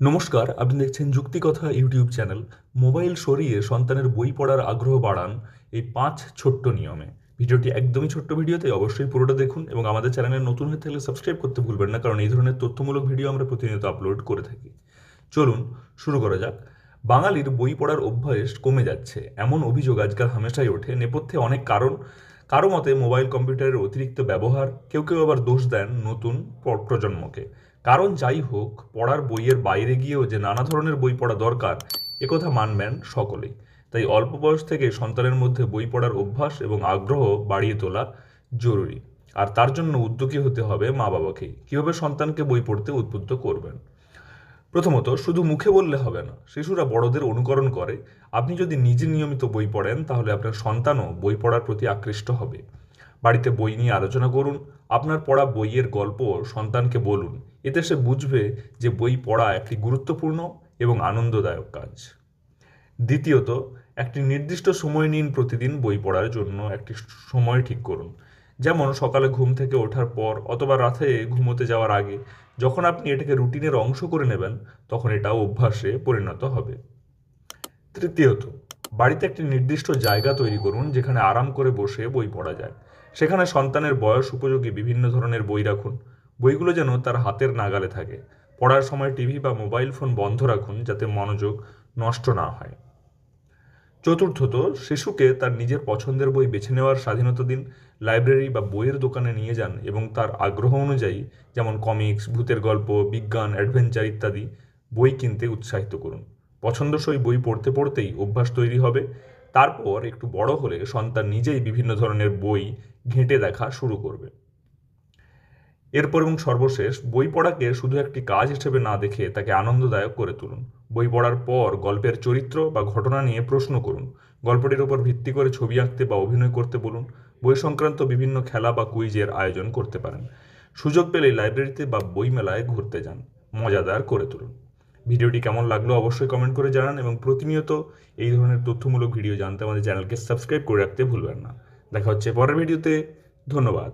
নমস্কার, আপনি দেখছেন যুক্তিকথা ইউটিউব চ্যানেল। মোবাইল সরিয়ে সন্তানের বই পড়ার আগ্রহ বাড়ান এই পাঁচ ছোট্ট নিয়মে। ভিডিওটি একদমই ছোট্ট ভিডিওতে অবশ্যই পুরোটা দেখুন এবং আমাদের চ্যানেলে নতুন হয়ে থাকলে সাবস্ক্রাইব করতে ভুলবেন না, কারণ এই ধরনের তথ্যমূলক ভিডিও আমরা প্রতিনিয়ত আপলোড করে থাকি। চলুন শুরু করা যাক। বাঙালির বই পড়ার অভ্যাস কমে যাচ্ছে। এমন অভিযোগ আজকাল হামেশাই ওঠে। নেপথ্যে অনেক কারণ। কারও মতে মোবাইল কম্পিউটারের অতিরিক্ত ব্যবহার, কেউ কেউ আবার দোষ দেন নতুন প্রজন্মকে। কারণ যাই হোক, পড়ার বইয়ের বাইরে গিয়েও যে নানা ধরনের বই পড়া দরকার একথা মানবেন সকলেই। তাই অল্প বয়স থেকে সন্তানের মধ্যে বই পড়ার অভ্যাস এবং আগ্রহ বাড়িয়ে তোলা জরুরি। আর তার জন্য উদ্যোগী হতে হবে মা বাবাকেই কীভাবে সন্তানকে বই পড়তে উদ্বুদ্ধ করবেন? প্রথমত, শুধু মুখে বললে হবে না, শিশুরা বড়দের অনুকরণ করে। আপনি যদি নিজে নিয়মিত বই পড়েন, তাহলে আপনার সন্তানও বই পড়ার প্রতি আকৃষ্ট হবে। বাড়িতে বই নিয়ে আলোচনা করুন, আপনার পড়া বইয়ের গল্প সন্তানকে বলুন। এতে সে বুঝবে যে বই পড়া একটি গুরুত্বপূর্ণ এবং আনন্দদায়ক কাজ। দ্বিতীয়ত, একটি নির্দিষ্ট সময় নিন প্রতিদিন বই পড়ার জন্য একটি সময় ঠিক করুন। যেমন সকালে ঘুম থেকে ওঠার পর অথবা রাতে ঘুমোতে যাওয়ার আগে যখন আপনি এটাকে রুটিনের অংশ করে নেবেন, তখন এটা অভ্যাসে পরিণত হবে। তৃতীয়ত, বাড়িতে একটি নির্দিষ্ট জায়গা তৈরি করুন যেখানে আরাম করে বসে বই পড়া যায়। সেখানে সন্তানের বয়স উপযোগী বিভিন্ন ধরনের বই রাখুন। বইগুলো যেন তার হাতের নাগালে থাকে। পড়ার সময় টিভি বা মোবাইল ফোন বন্ধ রাখুন যাতে মনোযোগ নষ্ট না হয়। চতুর্থত, শিশুকে তার নিজের পছন্দের বই বেছে নেওয়ার স্বাধীনতা দিন। লাইব্রেরি বা বইয়ের দোকানে নিয়ে যান এবং তার আগ্রহ অনুযায়ী যেমন কমিক্স, ভূতের গল্প, বিজ্ঞান, অ্যাডভেঞ্চার ইত্যাদি বই কিনতে উৎসাহিত করুন। পছন্দসই বই পড়তে পড়তেই অভ্যাস তৈরি হবে। তারপর একটু বড় হলে সন্তান নিজেই বিভিন্ন ধরনের বই ঘেঁটে দেখা শুরু করবে। এরপর এবং সর্বশেষ, বই পড়াকে শুধু একটি কাজ হিসেবে না দেখে তাকে আনন্দদায়ক করে তুলুন। বই পড়ার পর গল্পের চরিত্র বা ঘটনা নিয়ে প্রশ্ন করুন। গল্পটির উপর ভিত্তি করে ছবি আঁকতে বা অভিনয় করতে বলুন। বই সংক্রান্ত বিভিন্ন খেলা বা কুইজের আয়োজন করতে পারেন। সুযোগ পেলে লাইব্রেরিতে বা বই মেলায় ঘুরতে যান। মজাদার করে তুলুন। ভিডিওটি কেমন লাগল অবশ্যই কমেন্ট করে জানান এবং প্রতিনিয়ত এই ধরনের তথ্যমূলক ভিডিও জানতে আমাদের চ্যানেলকে সাবস্ক্রাইব করে রাখতে ভুলবেন না। দেখা হচ্ছে পরের ভিডিওতে। ধন্যবাদ।